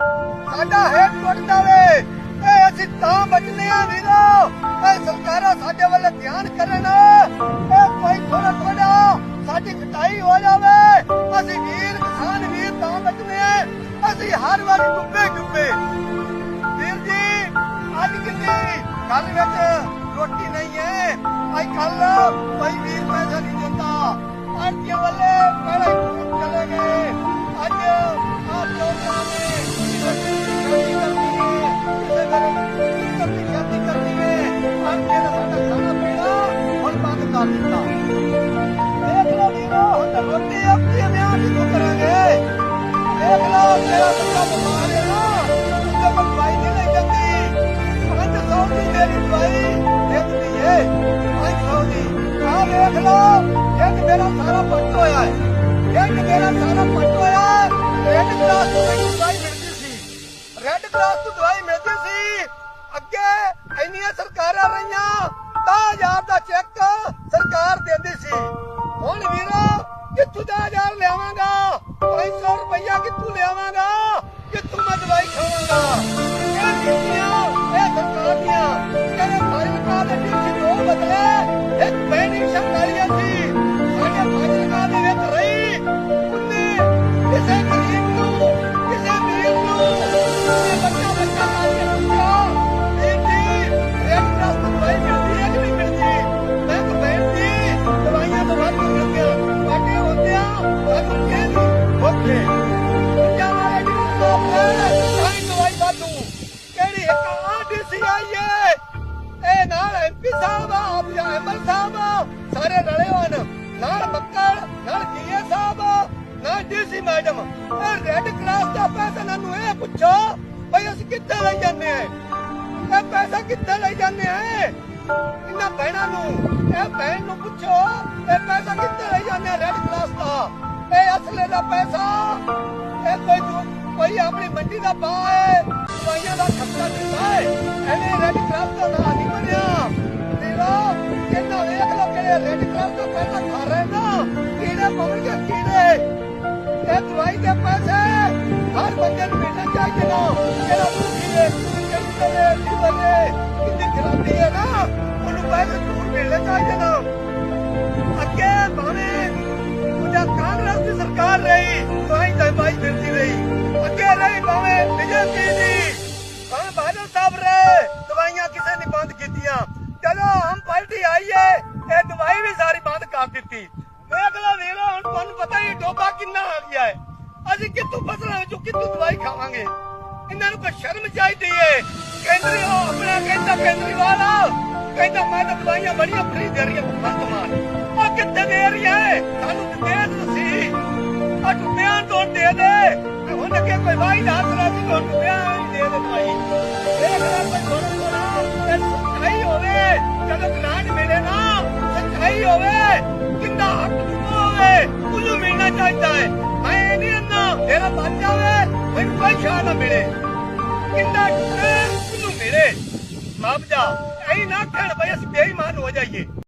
ਸਾਡਾ ਹੈਡ ਟੁੱਟ ਜਾਵੇ। ਇਹ ਅਸੀਂ ਤਾਂ ਬਚਨੇ ਆ ਵੀਰੋ। ਇਹ ਸਰਕਾਰਾਂ ਸਾਡੇ ਵੱਲ ਧਿਆਨ ਕਰਨ। ਇਹ ਕੋਈ ਥੋੜਾ ਥੋੜਾ ਸਾਡੀ ਕਟਾਈ ਹੋ ਜਾਵੇ। ਅਸੀਂ ਵੀਰ, ਕਿਸਾਨ ਵੀਰ ਤਾਂ ਬਚਨੇ ਆ ਅਸੀਂ ਹਰ ਵਾਰ ਡੁੱਬੇ ਡੁੱਬੇ। ਵੀਰ ਜੀ, ਅੱਜ ਕਿੰਨੀ ਕੱਲ ਵਿੱਚ ਰੋਟੀ ਨਹੀਂ ਹੈ। ਅੱਜ ਕੱਲ ਕੋਈ ਵੀਰ ਪੈਸਾ ਨਹੀਂ ਦਿੰਦਾ। ਅੱਜ ਕੇ ਵੱਲੇ ਪਹਿਲੇ ਚਲੇ ਗਏ। ਅੱਜ ਕਰ ਦਿੱਤਾ ਦੇਖ ਲਓ ਵੀਰੋ, ਹੁਣ ਰੋਟੀ ਆਪਣੀ ਵਿਆਹ ਕਿਉਂ ਕਰਾਂਗੇ। ਦੇਖ ਲਓ, ਤੇਰਾ ਬੱਚਾ ਬਿਮਾਰ ਹੈ ਨਾ ਉਹਦੇ ਕੋਲ ਨਹੀਂ ਲੈ ਜਾਂਦੀ ਪੰਜ ਸੌ ਦੀ ਮੇਰੀ ਦਵਾਈ ਦੇਖਦੀ ਏ ਪੰਜ ਸੌ ਦੀ ਆ ਵੇਖ ਲਓ, ਇੱਕ ਮੇਰਾ ਸਾਰਾ ਪੱਟ ਹੋਇਆ ਹੈ। ਇੱਕ ਮੇਰਾ ਸਾਰਾ ਪੱਟ ਹੋਇਆ ਹੈ। ਰੈੱਡ ਕਰਾਸ ਤੋਂ ਮੈਨੂੰ ਦਵਾਈ ਮਿਲਦੀ ਸੀ। ਰੈੱਡ ਕਰਾਸ ਤੋਂ ਦਵਾਈ ਮਿਲਦੀ ਸੀ। ਅੱਗੇ ਇੰਨੀਆਂ ਸਰਕਾਰਾਂ ਰਹੀਆਂ। 10000 ਦਾ ਚੈੱਕ ਸਰਕਾਰ ਦਿੰਦੀ ਸੀ। ਹੁਣ ਵੀਰੋ, ਕਿੱਥੋਂ ਦਾ ਹਜ਼ਾਰ ਲਿਆਵਾਂਗਾ? 500 ਰੁਪਇਆ ਕਿੱਥੋਂ ਲਿਆਵਾਂਗਾ? ਕਿੱਥੋਂ ਮੈਂ ਦਵਾਈ ਖਾਵਾਂਗਾ? ਇਹ ਨੀਤੀਆਂ ਇਹ ਸਰਕਾਰ ਦੀਆਂ। ਕਹਿੰਦੇ ਫਾਜ਼ਿਲਕਾ ਦੇ ਡੀਸੀ ਦੋ ਬਦਲੇ ਇੱਕ ਬੈਨਿਸ਼ਨ ਵਾਲੀਆਂ ਸੀ ਐਮਪੀ ਸਾਹਿਬ ਆਪ ਜਾਂ ਐਮਐਲ ਸਾਹਿਬ, ਸਾਰੇ ਰਲੇ ਹੋਣ ਨਾਲ ਬੱਕਲ ਨਾਲ ਜੀਏ ਸਾਹਿਬ, ਨਾਲ ਡੀਸੀ ਮੈਡਮ। ਇਹ ਰੈੱਡ ਕਲਾਸ ਦਾ ਪੈਸਾ ਇਹਨਾਂ ਇਹ ਪੁੱਛੋ ਭਈ ਅਸੀਂ ਕਿੱਥੇ ਲਈ ਜਾਂਦੇ ਆ। ਇਹ ਪੈਸਾ ਕਿੱਥੇ ਲਈ ਜਾਂਦੇ ਆ? ਇਹਨਾਂ ਭੈਣਾਂ ਨੂੰ, ਇਹ ਭੈਣ ਨੂੰ ਪੁੱਛੋ ਇਹ ਪੈਸਾ ਕਿੱਥੇ ਲਈ ਜਾਂਦੇ ਆ ਰੈੱਡ ਕਲਾਸ ਦਾ। ਇਹ ਅਸਲੇ ਦਾ ਪੈਸਾ, ਇਹ ਕੋਈ ਕੋਈ ਆਪਣੀ ਮੰਡੀ ਦਾ ਭਾਅ ਹੈ, ਦਵਾਈਆਂ ਦਾ ਖਰਚਾ ਦਿੰਦਾ ਹੈ। ਐਵੇਂ ਰੈੱਡ ਕਰਾਸ ਦਾ ਰੈੱਡ ਕਰਾਸ ਦਾ ਪੈਸਾ ਖਾ ਰਹੇ ਨਾ ਕੀੜੇ ਪਾਉਣਗੇ ਕੀੜੇ। ਇਹ ਦਵਾਈ ਦੇ ਪੈਸੇ। ਹਰ ਬੰਦੇ ਨੂੰ ਮਿਲਣੇ ਚਾਹੀਦੇ ਨਾ। ਜਿਹੜਾ ਦੁਖੀ ਹੈ ਕੈਂਸਰ ਹੈ ਲੀਵਰ ਹੈ ਕਿੰਨੀ ਖਰਾਬੀ ਹੈ ਨਾ, ਉਹਨੂੰ ਪੈਸੇ ਜ਼ਰੂਰ ਮਿਲਣੇ ਚਾਹੀਦੇ ਨਾ। ਅੱਗੇ ਭਾਵੇਂ ਉਹਦਾ ਕਾਂਗਰਸ ਦੀ ਸਰਕਾਰ ਰਹੀ। ਸਾਰੀ ਬੰਦ ਕਰ ਦਿੱਤੀ। ਵੇਖ ਲਓ ਵੀਰੋ ਹੁਣ ਤੁਹਾਨੂੰ ਪਤਾ ਹੀ ਡੋਬਾ ਕਿੰਨਾ ਆ ਗਿਆ ਹੈ। ਅਸੀਂ ਕਿੱਥੋਂ ਫਸਲਾਂ ਵਿੱਚੋਂ ਕਿੱਥੋਂ ਦਵਾਈ ਖਾਵਾਂਗੇ? ਇਹਨਾਂ ਨੂੰ ਕੋਈ ਸ਼ਰਮ ਚਾਹੀਦੀ ਏ ਕੇਂਦਰੀ ਉਹ ਆਪਣਾ ਕਹਿੰਦਾ ਕੇਂਦਰੀਵਾਲ ਕਹਿੰਦਾ ਮੈਂ ਤਾਂ ਦਵਾਈਆਂ ਬੜੀਆਂ ਫਰੀ ਦੇ ਰਹੀ ਹਾਂ ਭਗਵੰਤ ਮਾਨ ਉਹ ਕਿੱਥੇ ਦੇ ਰਹੀ ਹੈ? ਸਾਨੂੰ ਦੇ ਤੁਸੀਂ। ਆ ਟੁੱਟਿਆਂ ਤੋਂ ਦੇ ਦੇ। ਹੁਣ ਅੱਗੇ ਕੋਈ ਵਾਈ ਨਾ ਕਰਾ ਸੀ ਹੁਣ ਟੁੱਟਿਆਂ ਮਿਲਣਾ ਹੈ ਮੈਂ ਇਹ ਨਹੀਂ ਅੰਨਾ ਤੇਰਾ ਬਚ ਜਾਵੇ ਮੈਨੂੰ ਕੋਈ ਸ਼ਾਨ ਨਾ ਮਿਲੇ ਕਿੰਨਾ ਟੁੱਟੇ ਉਹਨੂੰ ਮਿਲੇ ਮਾਪਜਾ ਐ ਨਾ ਕਹਿਣ ਬਈ ਅਸੀਂ ਬੇਈਮਾਨ ਹੋ ਜਾਈਏ